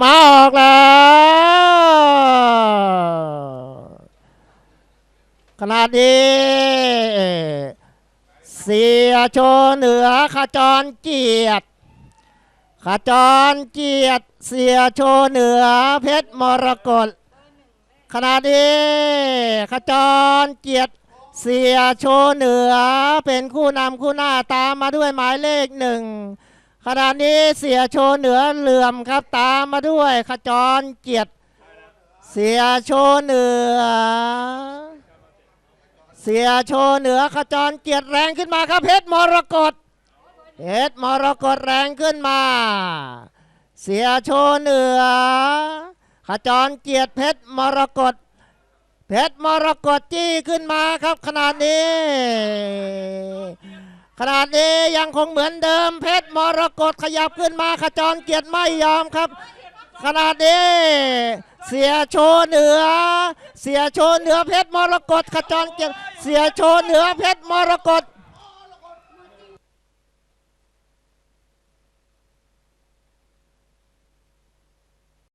มาออกแล้วขณะนี้เสียโชเหนือขจรเกียรติขจรเกียรติเสียโชเหนือเพชรมรกตขณะนี้ขจรเกียรติเสียโชเหนือเป็นคู่นำคู่หน้าตามมาด้วยหมายเลขหนึ่ง ขณะนี้เสียโชว์เหนือเหลื่อมครับตามมาด้วยขจรเกียรติเสียโชว์เหนือ เสียโชว์เหนือขจรเกียรติแรงขึ้นมาครับเพชรมรกตเพชรมรกตแรงขึ้นมา เสียโชว์เหนือ ขจรเกียรติเพชรมรกตเพชรมรกตจี้ขึ้นมาครับขนาดนี้ ขนาดนี้ยังคงเหมือนเดิมเพชรมรกตขยับขึ้นมาขจรเกียรติไม่ยอมครับ ขนาดนี้เสียโชว์เหนือ เสียโชว์เหนือเพชรมรกตขจรเกียรติเสียโชว์เหนือเพชรมรกต